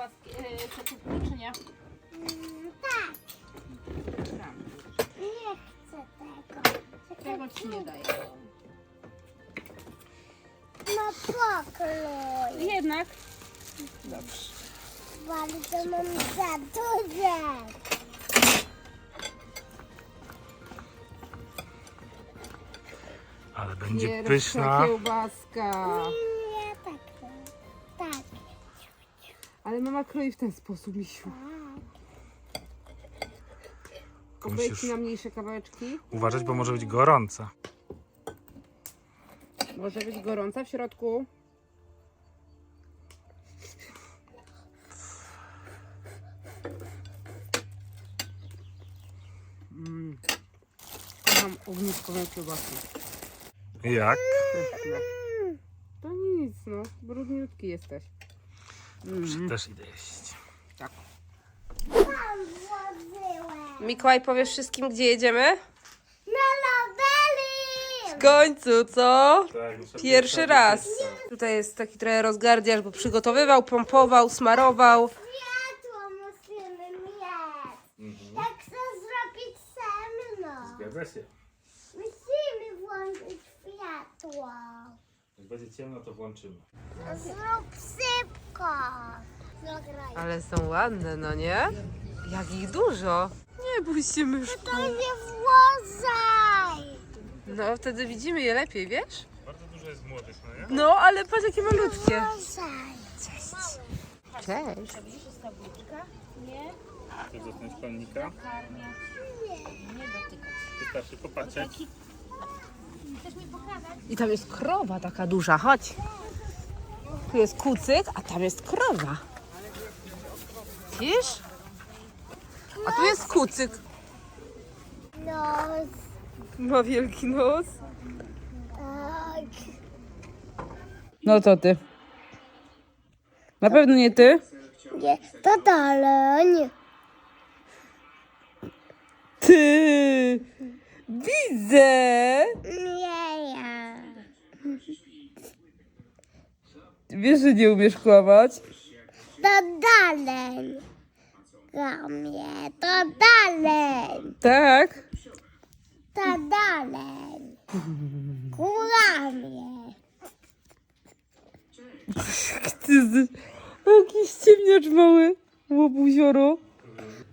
kiełbaski, e, przekupki, czy nie? Mm, tak, Dobra. nie chcę tego. Tego ci nie daję. No pokrój. Jednak. Bardzo mam za duże. Ale będzie Pierwsza pyszna. kiełbaska. Ale mama kroi w ten sposób, misiu. Ci musisz na mniejsze kawałeczki. uważać, bo może być gorąca. Może być gorąca w środku. Mm. Kocham ogniskową kiełbasę. Jak? Pyszne. To nic, no. Brudniutki jesteś. Mm. Też idę jeść. Tak. Mikołaj, powiesz wszystkim, gdzie jedziemy? Na laweli. W końcu, co? Tak, Pierwszy raz. Tutaj jest taki trochę rozgardiasz, bo przygotowywał, pompował, smarował. Światło musimy mieć. Jak chcę zrobić ze mną. Zgadza się. Musimy włączyć światło. Jak będzie ciemno, to włączymy. Zrób Zagraj. Ale są ładne, no nie? Jak ich dużo. Nie bój się, myszku. To nie włożaj. No, wtedy widzimy je lepiej, wiesz? Bardzo dużo jest młodych, no nie? No, ale patrz, jakie malutkie. Włożaj. Cześć. Chcesz dotknąć palnika? Wystarczy popatrzeć. I tam jest krowa taka duża, chodź. Tu jest kucyk, a tam jest krowa. Widzisz? A tu jest kucyk. Nos. Ma wielki nos. Tak. No to ty. Na pewno nie ty? Nie, to dalej. Ty! Widzę! Nie ja. Wiesz, że nie umiesz kłamać? To dalej. Ramię, to dalej. Tak. To dalej. Ty jesteś jakiś ciemniacz mały, łobuzioro.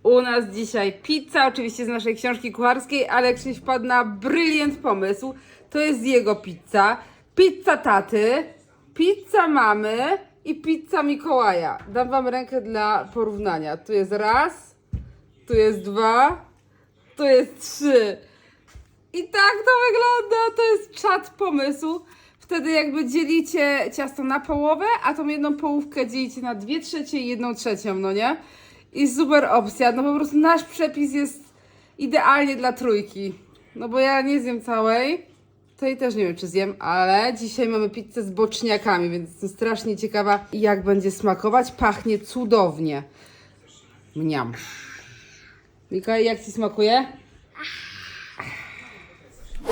U nas dzisiaj pizza, oczywiście z naszej książki kucharskiej, ale Krzyś wpadł na bryliant pomysł. To jest jego pizza. Pizza taty, pizza mamy i pizza Mikołaja. Dam wam rękę dla porównania. Tu jest raz, tu jest dwa, tu jest trzy. I tak to wygląda, to jest czat pomysłu. Wtedy jakby dzielicie ciasto na połowę, a tą jedną połówkę dzielicie na dwie trzecie i jedną trzecią, no nie? I super opcja, no po prostu nasz przepis jest idealnie dla trójki. No bo ja nie zjem całej, to i też nie wiem czy zjem, ale dzisiaj mamy pizzę z boczniakami, więc jestem strasznie ciekawa jak będzie smakować. Pachnie cudownie. Mniam. Mikołaj, jak Ci smakuje?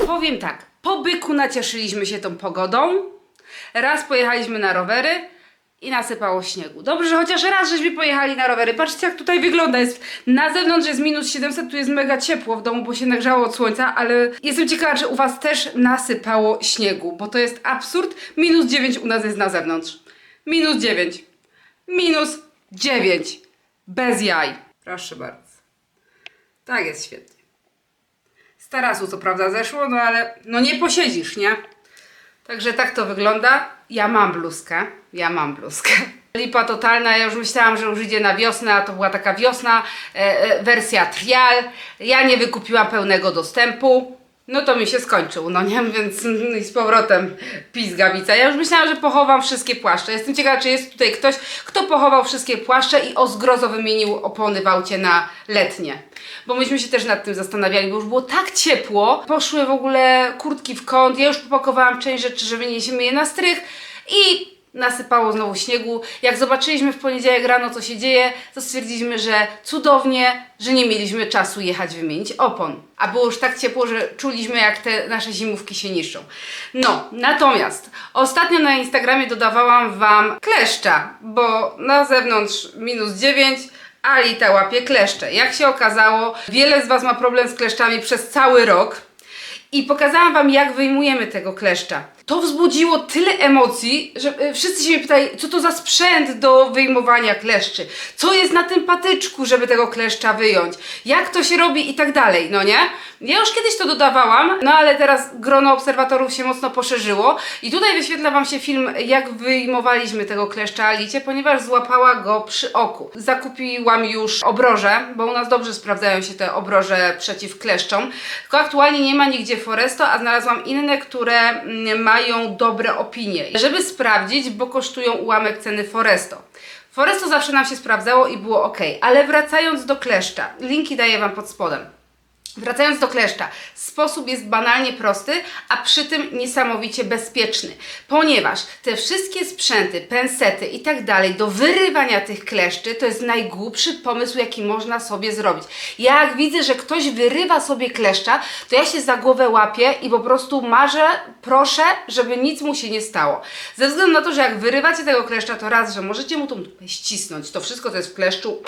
Powiem tak, po byku nacieszyliśmy się tą pogodą. Raz pojechaliśmy na rowery i nasypało śniegu. Dobrze, że chociaż raz żeśmy pojechali na rowery. Patrzcie, jak tutaj wygląda. Jest, na zewnątrz jest minus 700, tu jest mega ciepło w domu, bo się nagrzało od słońca, ale jestem ciekawa, czy u Was też nasypało śniegu, bo to jest absurd. Minus 9 u nas jest na zewnątrz. Minus 9. Minus 9. Bez jaj. Proszę bardzo. Tak jest świetnie. Z tarasu co prawda zeszło, no ale no nie posiedzisz, nie? Także tak to wygląda. Ja mam bluzkę. Ja mam bluzkę. Lipa totalna, ja już myślałam, że już idzie na wiosnę, a to była taka wiosna, e, e, wersja trial. Ja nie wykupiłam pełnego dostępu. No to mi się skończył, no nie? Więc i z powrotem pizgawica. Ja już myślałam, że pochowam wszystkie płaszcze. Jestem ciekawa, czy jest tutaj ktoś, kto pochował wszystkie płaszcze i o zgrozo wymienił opony w aucie na letnie. Bo myśmy się też nad tym zastanawiali, bo już było tak ciepło. Poszły w ogóle kurtki w kąt. Ja już popakowałam część rzeczy, żeby niesiemy je na strych. I nasypało znowu śniegu. Jak zobaczyliśmy w poniedziałek rano, co się dzieje, to stwierdziliśmy, że cudownie, że nie mieliśmy czasu jechać wymienić opon. A było już tak ciepło, że czuliśmy, jak te nasze zimówki się niszczą. No, natomiast ostatnio na Instagramie dodawałam Wam kleszcza, bo na zewnątrz minus 9, a Alita łapie kleszcze. Jak się okazało, wiele z Was ma problem z kleszczami przez cały rok i pokazałam Wam, jak wyjmujemy tego kleszcza. To wzbudziło tyle emocji, że e, wszyscy się mnie pytali, co to za sprzęt do wyjmowania kleszczy, co jest na tym patyczku, żeby tego kleszcza wyjąć, jak to się robi i tak dalej, no nie? Ja już kiedyś to dodawałam, no ale teraz grono obserwatorów się mocno poszerzyło i tutaj wyświetla Wam się film, jak wyjmowaliśmy tego kleszcza Alicie, ponieważ złapała go przy oku. Zakupiłam już obroże, bo u nas dobrze sprawdzają się te obroże przeciw kleszczom, tylko aktualnie nie ma nigdzie Foresto, a znalazłam inne, które mm, mają dobre opinie. Żeby sprawdzić, bo kosztują ułamek ceny Foresto. Foresto zawsze nam się sprawdzało i było ok, ale wracając do kleszcza, linki daję Wam pod spodem. Wracając do kleszcza, sposób jest banalnie prosty, a przy tym niesamowicie bezpieczny, ponieważ te wszystkie sprzęty, pensety i tak dalej do wyrywania tych kleszczy to jest najgłupszy pomysł, jaki można sobie zrobić. Ja jak widzę, że ktoś wyrywa sobie kleszcza, to ja się za głowę łapię i po prostu marzę, proszę, żeby nic mu się nie stało. Ze względu na to, że jak wyrywacie tego kleszcza, to raz, że możecie mu tą ścisnąć, to wszystko, co jest w kleszczu,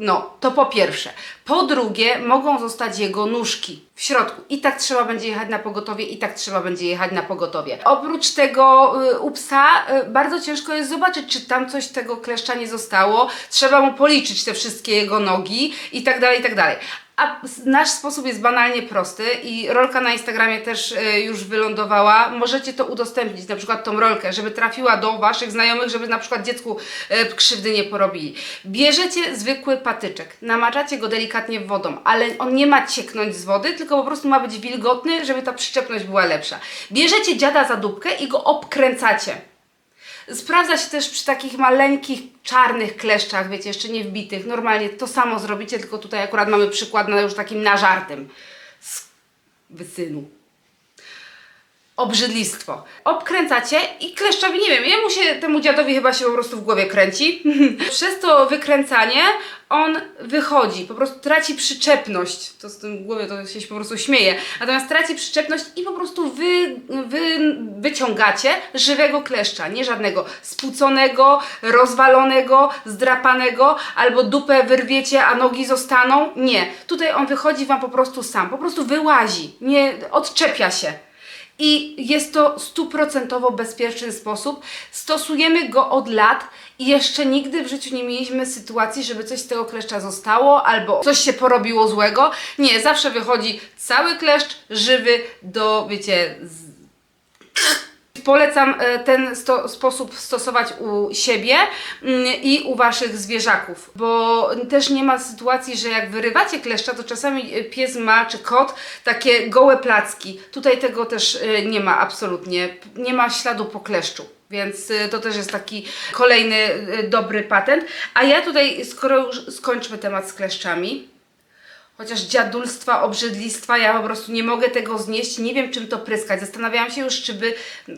no, to po pierwsze. Po drugie, mogą zostać jego nóżki w środku. I tak trzeba będzie jechać na pogotowie, i tak trzeba będzie jechać na pogotowie. Oprócz tego y, u psa y, bardzo ciężko jest zobaczyć, czy tam coś tego kleszcza nie zostało. Trzeba mu policzyć te wszystkie jego nogi i tak dalej, i tak dalej. A nasz sposób jest banalnie prosty i rolka na Instagramie też y, już wylądowała. Możecie to udostępnić, na przykład tą rolkę, żeby trafiła do Waszych znajomych, żeby na przykład dziecku y, krzywdy nie porobili. Bierzecie zwykły patyczek, namaczacie go delikatnie wodą, ale on nie ma cieknąć z wody, tylko po prostu ma być wilgotny, żeby ta przyczepność była lepsza. Bierzecie dziada za dupkę i go obkręcacie. Sprawdza się też przy takich maleńkich, czarnych kleszczach, wiecie, jeszcze nie wbitych. Normalnie to samo zrobicie, tylko tutaj akurat mamy przykład na już takim nażartym. Wysynu. Obrzydlistwo. Obkręcacie i kleszczowi, nie wiem, jemu się, temu dziadowi chyba się po prostu w głowie kręci. Przez to wykręcanie on wychodzi, po prostu traci przyczepność. To z tym głowie to się po prostu śmieje. Natomiast traci przyczepność i po prostu wy, wy wyciągacie żywego kleszcza, nie żadnego spłuconego, rozwalonego, zdrapanego, albo dupę wyrwiecie, a nogi zostaną. Nie. Tutaj on wychodzi wam po prostu sam, po prostu wyłazi, nie odczepia się. I jest to stuprocentowo bezpieczny sposób. Stosujemy go od lat i jeszcze nigdy w życiu nie mieliśmy sytuacji, żeby coś z tego kleszcza zostało albo coś się porobiło złego. Nie, zawsze wychodzi cały kleszcz żywy do, wiecie. Polecam e, ten sto sposób stosować u siebie mm, i u waszych zwierzaków, bo też nie ma sytuacji, że jak wyrywacie kleszcza, to czasami e, pies ma czy kot takie gołe placki. Tutaj tego też e, nie ma absolutnie, nie ma śladu po kleszczu. Więc to też jest taki kolejny dobry patent. A ja tutaj, skoro już skończmy temat z kleszczami, Chociaż dziadulstwa, obrzydlistwa, ja po prostu nie mogę tego znieść, nie wiem czym to pryskać. Zastanawiałam się już, czy by,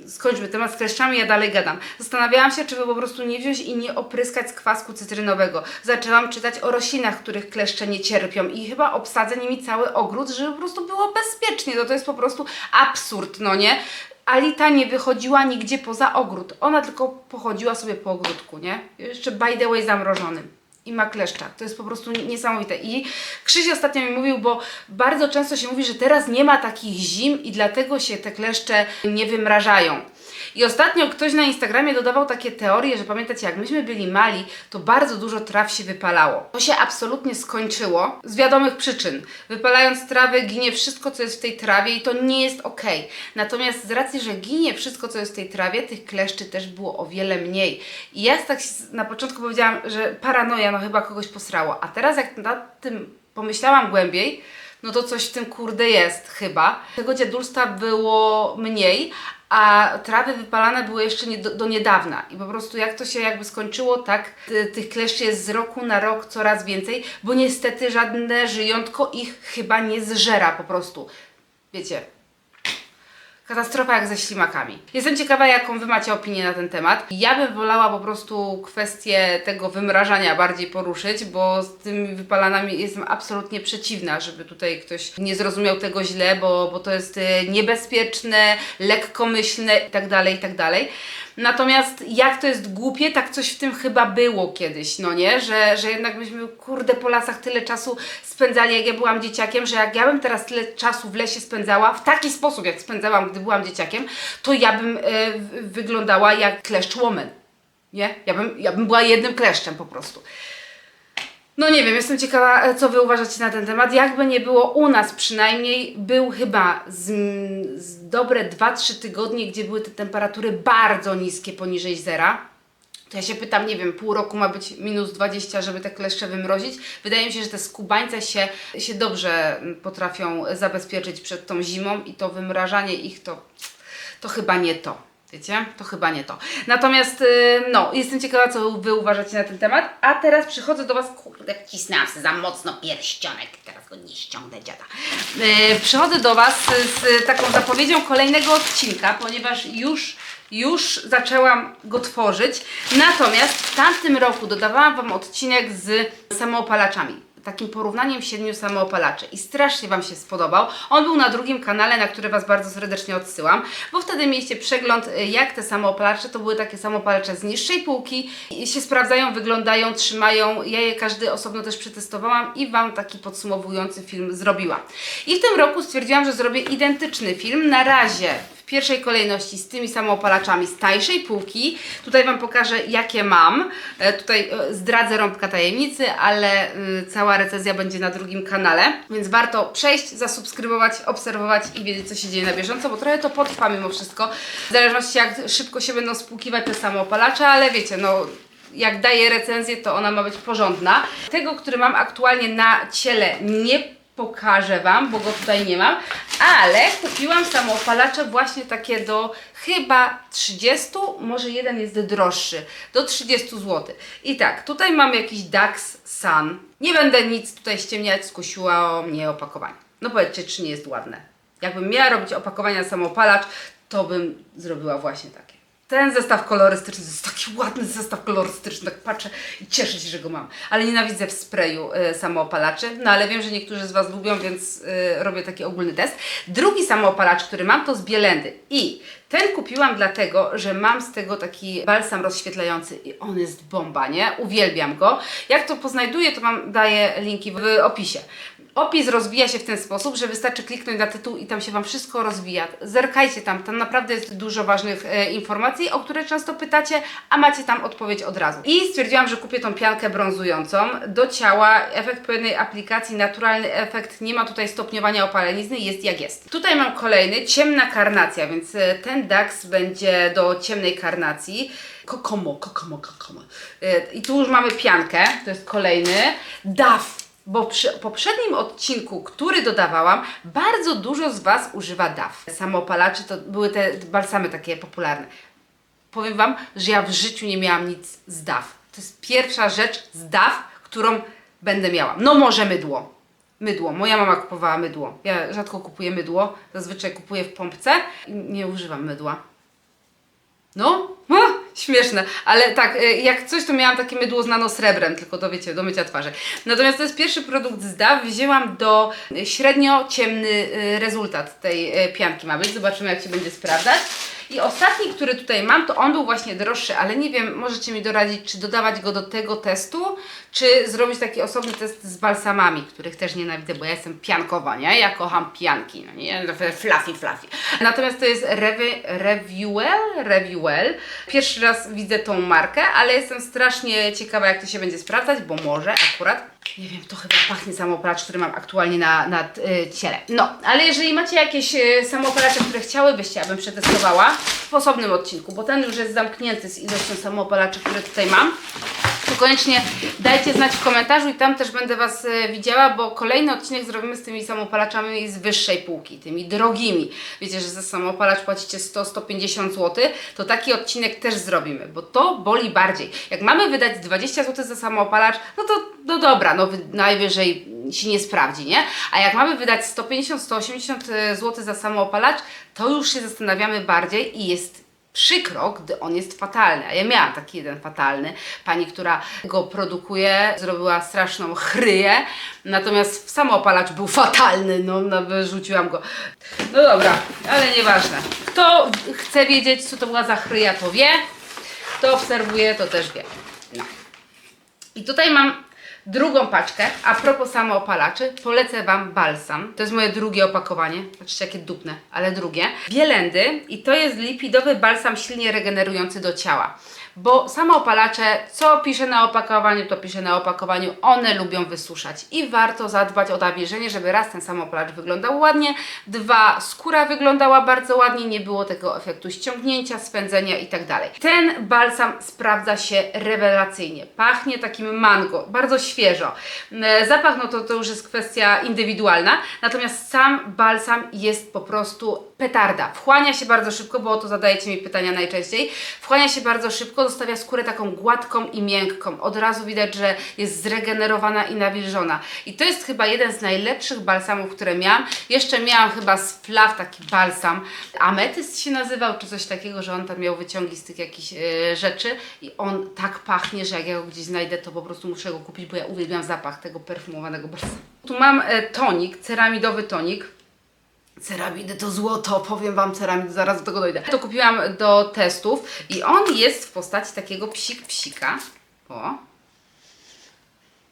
skończmy temat z kleszczami, ja dalej gadam. Zastanawiałam się, czy by po prostu nie wziąć i nie opryskać z kwasku cytrynowego. Zaczęłam czytać o roślinach, których kleszcze nie cierpią i chyba obsadzę nimi cały ogród, żeby po prostu było bezpiecznie. No to jest po prostu absurd, no nie? Alita nie wychodziła nigdzie poza ogród. Ona tylko pochodziła sobie po ogródku, nie? Jeszcze by the way zamrożonym i ma kleszcza. To jest po prostu niesamowite. I Krzyś ostatnio mi mówił, bo bardzo często się mówi, że teraz nie ma takich zim i dlatego się te kleszcze nie wymrażają. I ostatnio ktoś na Instagramie dodawał takie teorie, że pamiętacie, jak myśmy byli mali, to bardzo dużo traw się wypalało. To się absolutnie skończyło z wiadomych przyczyn. Wypalając trawę, ginie wszystko, co jest w tej trawie i to nie jest ok. Natomiast z racji, że ginie wszystko, co jest w tej trawie, tych kleszczy też było o wiele mniej. I ja tak na początku powiedziałam, że paranoja, no chyba kogoś posrało. A teraz jak nad tym pomyślałam głębiej, no to coś w tym kurde jest chyba. Tego dziadulstwa było mniej, a trawy wypalane były jeszcze nie, do, do niedawna. I po prostu jak to się jakby skończyło, tak ty, tych kleszczy jest z roku na rok coraz więcej, bo niestety żadne żyjątko ich chyba nie zżera po prostu. Wiecie, Katastrofa jak ze ślimakami. Jestem ciekawa, jaką Wy macie opinię na ten temat. Ja bym wolała po prostu kwestię tego wymrażania bardziej poruszyć, bo z tymi wypalanami jestem absolutnie przeciwna, żeby tutaj ktoś nie zrozumiał tego źle, bo, bo to jest e, niebezpieczne, lekkomyślne itd., itd. Natomiast jak to jest głupie, tak coś w tym chyba było kiedyś, no nie? Że, że jednak myśmy, kurde, po lasach tyle czasu spędzali, jak ja byłam dzieciakiem, że jak ja bym teraz tyle czasu w lesie spędzała, w taki sposób, jak spędzałam, gdy byłam dzieciakiem, to ja bym e, wyglądała jak kleszcz łomen. Nie? Ja bym, ja bym była jednym kleszczem po prostu. No nie wiem, jestem ciekawa, e, co Wy uważacie na ten temat. Jakby nie było u nas przynajmniej, był chyba z, z dobre 2-3 tygodnie, gdzie były te temperatury bardzo niskie, poniżej zera. Ja się pytam, nie wiem, pół roku ma być minus 20, żeby te kleszcze wymrozić. Wydaje mi się, że te skubańce się, się dobrze potrafią zabezpieczyć przed tą zimą i to wymrażanie ich to, to chyba nie to. Wiecie? To chyba nie to. Natomiast, y, no, jestem ciekawa, co Wy uważacie na ten temat. A teraz przychodzę do Was, kurde, wcisnęłam sobie za mocno pierścionek. Teraz go nie ściągnę, dziada. Y, przychodzę do Was z taką zapowiedzią kolejnego odcinka, ponieważ już już zaczęłam go tworzyć. Natomiast w tamtym roku dodawałam Wam odcinek z samoopalaczami. Takim porównaniem siedmiu samoopalaczy i strasznie Wam się spodobał. On był na drugim kanale, na który Was bardzo serdecznie odsyłam, bo wtedy mieliście przegląd, y, jak te samoopalacze to były takie samoopalacze z niższej półki, się sprawdzają, wyglądają, trzymają. Ja je każdy osobno też przetestowałam i Wam taki podsumowujący film zrobiłam. I w tym roku stwierdziłam, że zrobię identyczny film. Na razie w pierwszej kolejności z tymi samoopalaczami z tańszej półki. Tutaj Wam pokażę, jakie mam. E, tutaj e, zdradzę rąbka tajemnicy, ale y, cała recenzja będzie na drugim kanale, więc warto przejść, zasubskrybować, obserwować i wiedzieć, co się dzieje na bieżąco, bo trochę to potrwa mimo wszystko. W zależności jak szybko się będą spłukiwać te samoopalacze, ale wiecie, no jak daję recenzję, to ona ma być porządna. Tego, który mam aktualnie na ciele, nie pokażę Wam, bo go tutaj nie mam, ale kupiłam samoopalacze właśnie takie do chyba 30, może jeden jest droższy, do 30 zł. I tak, tutaj mam jakiś Dax Sun. Nie będę nic tutaj ściemniać, skusiło mnie opakowanie. No powiedzcie, czy nie jest ładne. Jakbym miała robić opakowania na samoopalacz, to bym zrobiła właśnie takie. Ten zestaw kolorystyczny to jest taki ładny zestaw kolorystyczny, tak patrzę i cieszę się, że go mam. Ale nienawidzę w sprayu y, samoopalaczy, no ale wiem, że niektórzy z Was lubią, więc y, robię taki ogólny test. Drugi samoopalacz, który mam, to z Bielendy i ten kupiłam dlatego, że mam z tego taki balsam rozświetlający i on jest bomba, nie? Uwielbiam go. Jak to poznajduję, to Wam daję linki w opisie. Opis rozwija się w ten sposób, że wystarczy kliknąć na tytuł i tam się Wam wszystko rozwija. Zerkajcie tam, tam naprawdę jest dużo ważnych e, informacji, o które często pytacie, a macie tam odpowiedź od razu. I stwierdziłam, że kupię tą piankę brązującą do ciała. Efekt po jednej aplikacji, naturalny efekt, nie ma tutaj stopniowania opalenizny, jest jak jest. Tutaj mam kolejny, ciemna karnacja, więc e, ten DAX będzie do ciemnej karnacji. Kokomo, kokomo, kokomo. E, I tu już mamy piankę, to jest kolejny. DAF bo przy poprzednim odcinku, który dodawałam, bardzo dużo z Was używa DAF. Samoopalaczy to były te balsamy takie popularne. Powiem Wam, że ja w życiu nie miałam nic z DAF. To jest pierwsza rzecz z DAF, którą będę miała. No może mydło. Mydło. Moja mama kupowała mydło. Ja rzadko kupuję mydło. Zazwyczaj kupuję w pompce nie używam mydła. No, śmieszne, ale tak, y, jak coś to miałam takie mydło z nanosrebrem, tylko to wiecie, do mycia twarzy. Natomiast to jest pierwszy produkt z DAW, wzięłam do y, średnio ciemny y, rezultat tej pianki ma być, zobaczymy jak się będzie sprawdzać. I ostatni, który tutaj mam, to on był właśnie droższy, ale nie wiem, możecie mi doradzić, czy dodawać go do tego testu, czy zrobić taki osobny test z balsamami, których też nienawidzę, bo ja jestem piankowa, nie? Ja kocham pianki, no nie? Fluffy, fluffy. Natomiast to jest Reviewell, Reviewell. Pierwszy raz widzę tą markę, ale jestem strasznie ciekawa, jak to się będzie sprawdzać, bo może akurat nie wiem, to chyba pachnie samoopalacz, który mam aktualnie na, na y, ciele. No, ale jeżeli macie jakieś y, samoopalacze, które chciałybyście, abym przetestowała w osobnym odcinku, bo ten już jest zamknięty z ilością samoopalaczy, które tutaj mam, to koniecznie dajcie znać w komentarzu i tam też będę Was e, widziała, bo kolejny odcinek zrobimy z tymi samopalaczami z wyższej półki, tymi drogimi. Wiecie, że za samopalacz płacicie 100-150 zł, to taki odcinek też zrobimy, bo to boli bardziej. Jak mamy wydać 20 zł za samopalacz, no to no dobra, no wy- najwyżej się nie sprawdzi, nie? A jak mamy wydać 150-180 zł za samoopalacz, to już się zastanawiamy bardziej i jest przykro, gdy on jest fatalny. A ja miałam taki jeden fatalny. Pani, która go produkuje, zrobiła straszną chryję, natomiast samoopalacz był fatalny, no wyrzuciłam go. No dobra, ale nieważne. Kto chce wiedzieć, co to była za chryja, to wie. Kto obserwuje, to też wie. No. I tutaj mam drugą paczkę. A propos samoopalaczy, polecę Wam balsam. To jest moje drugie opakowanie. Patrzcie, jakie dupne, ale drugie. Bielendy i to jest lipidowy balsam silnie regenerujący do ciała. Bo samoopalacze, co pisze na opakowaniu, to pisze na opakowaniu, one lubią wysuszać. I warto zadbać o nawilżenie, żeby raz ten samoopalacz wyglądał ładnie, dwa, skóra wyglądała bardzo ładnie, nie było tego efektu ściągnięcia, spędzenia i tak. Ten balsam sprawdza się rewelacyjnie. Pachnie takim mango, bardzo świeżo. E, Zapach, no to, to już jest kwestia indywidualna, natomiast sam balsam jest po prostu petarda. Wchłania się bardzo szybko, bo o to zadajecie mi pytania najczęściej. Wchłania się bardzo szybko, zostawia skórę taką gładką i miękką. Od razu widać, że jest zregenerowana i nawilżona. I to jest chyba jeden z najlepszych balsamów, które miałam. Jeszcze miałam chyba z Flav taki balsam. Ametyst się nazywał, czy coś takiego, że on tam miał wyciągi z tych jakichś e, rzeczy i on tak pachnie, że jak ja go gdzieś znajdę, to po prostu muszę go kupić, bo ja uwielbiam zapach tego perfumowanego balsamu. Tu mam e, tonik, ceramidowy tonik. Ceramidy to złoto, powiem Wam ceramidy, zaraz do tego dojdę. To kupiłam do testów i on jest w postaci takiego psik-psika. O.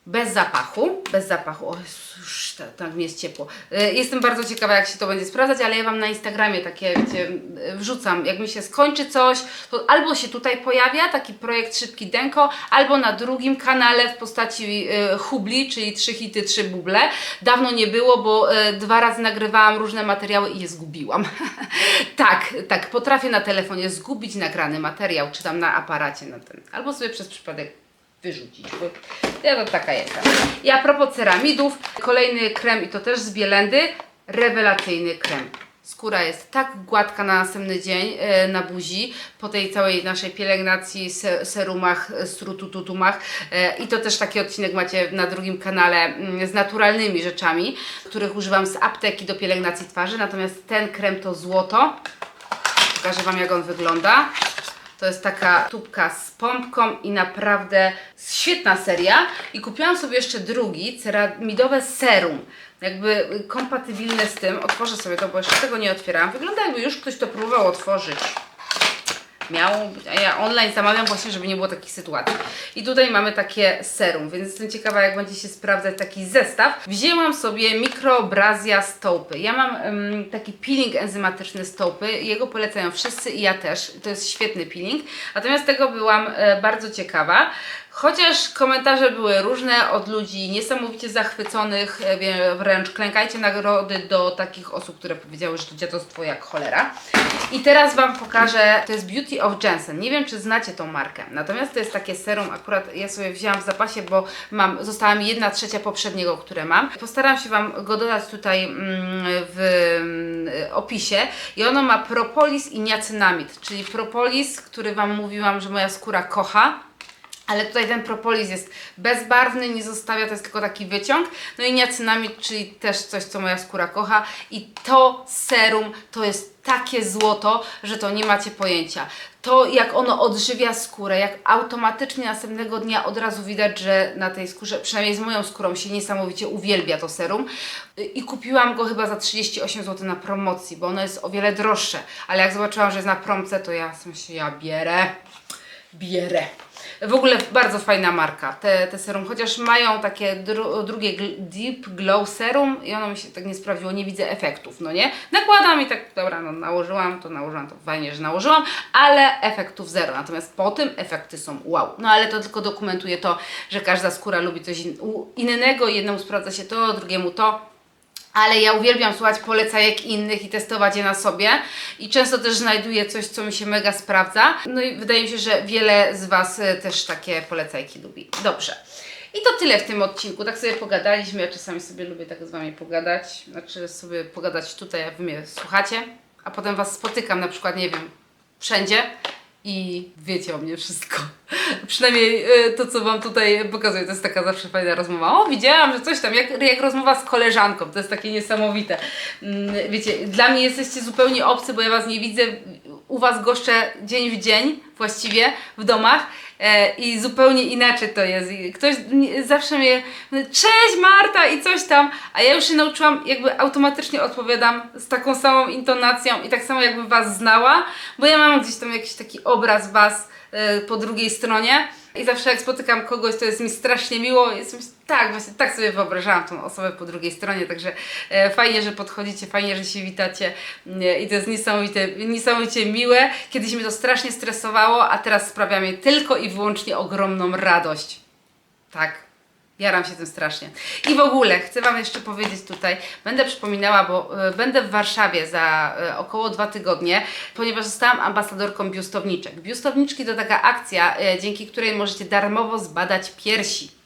Bez zapachu, bez zapachu. O, już ta- tak mi jest ciepło. Y, Jestem bardzo ciekawa, jak się to będzie sprawdzać, ale ja Wam na Instagramie takie, wiecie, y, wrzucam. Jak mi się skończy coś, to albo się tutaj pojawia taki projekt Szybki Denko, albo na drugim kanale w postaci y, hubli, czyli trzy hity, trzy buble. Dawno nie było, bo dwa razy nagrywałam różne materiały i je zgubiłam. tak, tak, potrafię na telefonie zgubić nagrany materiał, czy tam na aparacie na ten. Albo sobie przez przypadek wyrzucić, bo ja to taka jestem. I a propos ceramidów, kolejny krem i to też z Bielendy, rewelacyjny krem. Skóra jest tak gładka na następny dzień e, na buzi, po tej całej naszej pielęgnacji, se, serumach, strutututumach e, i to też taki odcinek macie na drugim kanale mm, z naturalnymi rzeczami, których używam z apteki do pielęgnacji twarzy, natomiast ten krem to złoto. Pokażę Wam jak on wygląda. To jest taka tubka z pompką i naprawdę świetna seria. I kupiłam sobie jeszcze drugi, ceramidowe serum. Jakby kompatybilne z tym. Otworzę sobie to, bo jeszcze tego nie otwierałam. Wygląda jakby już ktoś to próbował otworzyć. Miało być, a ja online zamawiam właśnie, żeby nie było takich sytuacji. I tutaj mamy takie serum, więc jestem ciekawa, jak będzie się sprawdzać taki zestaw. Wzięłam sobie mikrobrazja stopy. Ja mam em, taki peeling enzymatyczny stopy, jego polecają wszyscy i ja też. To jest świetny peeling. Natomiast tego byłam e, bardzo ciekawa. Chociaż komentarze były różne od ludzi niesamowicie zachwyconych, e, wręcz klękajcie nagrody do takich osób, które powiedziały, że to dziadostwo jak cholera. I teraz Wam pokażę, to jest Beauty of Jensen. Nie wiem, czy znacie tą markę. Natomiast to jest takie serum, akurat ja sobie wzięłam w zapasie, bo mam, została mi jedna trzecia poprzedniego, które mam. Postaram się Wam go dodać tutaj mm, w mm, opisie. I ono ma propolis i niacynamid, czyli propolis, który Wam mówiłam, że moja skóra kocha. Ale tutaj ten propolis jest bezbarwny, nie zostawia, to jest tylko taki wyciąg. No i niacynamid, czyli też coś, co moja skóra kocha. I to serum to jest takie złoto, że to nie macie pojęcia. To jak ono odżywia skórę, jak automatycznie następnego dnia od razu widać, że na tej skórze, przynajmniej z moją skórą się niesamowicie uwielbia to serum. I kupiłam go chyba za 38 zł na promocji, bo ono jest o wiele droższe. Ale jak zobaczyłam, że jest na promce, to ja sobie ja bierę bierę. W ogóle bardzo fajna marka, te, te serum, chociaż mają takie dru, drugie Deep Glow Serum i ono mi się tak nie sprawdziło, nie widzę efektów, no nie? Nakładam i tak, dobra, no nałożyłam, to nałożyłam, to fajnie, że nałożyłam, ale efektów zero, natomiast po tym efekty są wow. No ale to tylko dokumentuje to, że każda skóra lubi coś innego, jednemu sprawdza się to, drugiemu to. Ale ja uwielbiam słuchać polecajek innych i testować je na sobie i często też znajduję coś, co mi się mega sprawdza. No i wydaje mi się, że wiele z Was e, też takie polecajki lubi. Dobrze. I to tyle w tym odcinku. Tak sobie pogadaliśmy. Ja czasami sobie lubię tak z Wami pogadać. Znaczy sobie pogadać tutaj, a Wy mnie słuchacie, a potem Was spotykam na przykład, nie wiem, wszędzie i wiecie o mnie wszystko. Przynajmniej e, to, co Wam tutaj pokazuję, to jest taka zawsze fajna rozmowa. O, widziałam, że coś tam, jak, jak rozmowa z koleżanką, to jest takie niesamowite. Mm, Wiecie, dla mnie jesteście zupełnie obcy, bo ja Was nie widzę, u Was goszczę dzień w dzień właściwie w domach. E, I zupełnie inaczej to jest. I Ktoś zawsze mnie, cześć Marta i coś tam, a ja już się nauczyłam, jakby automatycznie odpowiadam z taką samą intonacją i tak samo jakbym Was znała, bo ja mam gdzieś tam jakiś taki obraz Was po drugiej stronie i zawsze jak spotykam kogoś, to jest mi strasznie miło, jest mi, tak, właśnie tak sobie wyobrażałam tą osobę po drugiej stronie, także e, fajnie, że podchodzicie, fajnie, że się witacie e, i to jest niesamowite, niesamowicie miłe. Kiedyś mnie to strasznie stresowało, a teraz sprawia mi tylko i wyłącznie ogromną radość. Tak. Jaram się tym strasznie. I w ogóle chcę Wam jeszcze powiedzieć tutaj, będę przypominała, bo e, będę w Warszawie za e, około dwa tygodnie, ponieważ zostałam ambasadorką biustowniczek. Biustowniczki to taka akcja, e, dzięki której możecie darmowo zbadać piersi.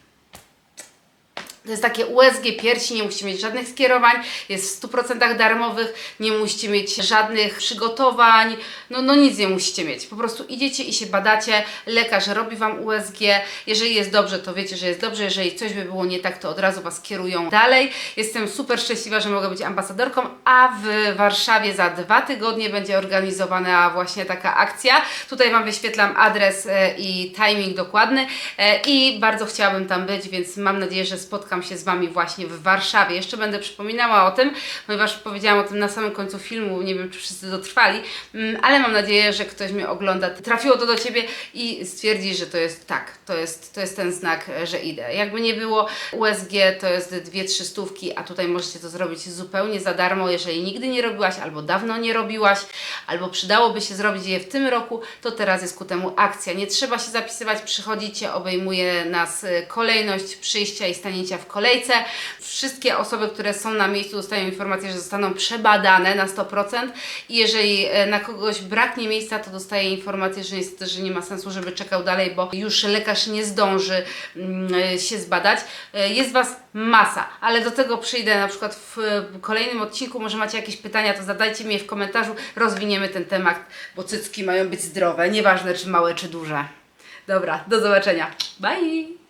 To jest takie USG piersi, nie musicie mieć żadnych skierowań, jest w 100% darmowych, nie musicie mieć żadnych przygotowań, no, no nic nie musicie mieć. Po prostu idziecie i się badacie, lekarz robi Wam USG, jeżeli jest dobrze, to wiecie, że jest dobrze, jeżeli coś by było nie tak, to od razu Was kierują dalej. Jestem super szczęśliwa, że mogę być ambasadorką, a w Warszawie za dwa tygodnie będzie organizowana właśnie taka akcja. Tutaj Wam wyświetlam adres e, i timing dokładny e, i bardzo chciałabym tam być, więc mam nadzieję, że spotkam się z Wami właśnie w Warszawie. Jeszcze będę przypominała o tym, ponieważ powiedziałam o tym na samym końcu filmu, nie wiem czy wszyscy dotrwali, mm, ale mam nadzieję, że ktoś mnie ogląda, trafiło to do Ciebie i stwierdzi, że to jest tak, to jest, to jest ten znak, że idę. Jakby nie było, USG to jest dwie, trzy stówki, a tutaj możecie to zrobić zupełnie za darmo, jeżeli nigdy nie robiłaś, albo dawno nie robiłaś, albo przydałoby się zrobić je w tym roku, to teraz jest ku temu akcja. Nie trzeba się zapisywać, przychodzicie, obejmuje nas e, kolejność przyjścia i stanięcia w kolejce. Wszystkie osoby, które są na miejscu dostają informację, że zostaną przebadane na 100% i jeżeli e, na kogoś braknie miejsca, to dostaje informację, że niestety, że nie ma sensu, żeby czekał dalej, bo już lekarz nie zdąży mm, e, się zbadać. E, Jest Was masa, ale do tego przyjdę na przykład w kolejnym odcinku, może macie jakieś pytania, to zadajcie mi je w komentarzu, rozwiniemy ten temat, bo cycki mają być zdrowe, nieważne czy małe czy duże. Dobra, do zobaczenia. Bye!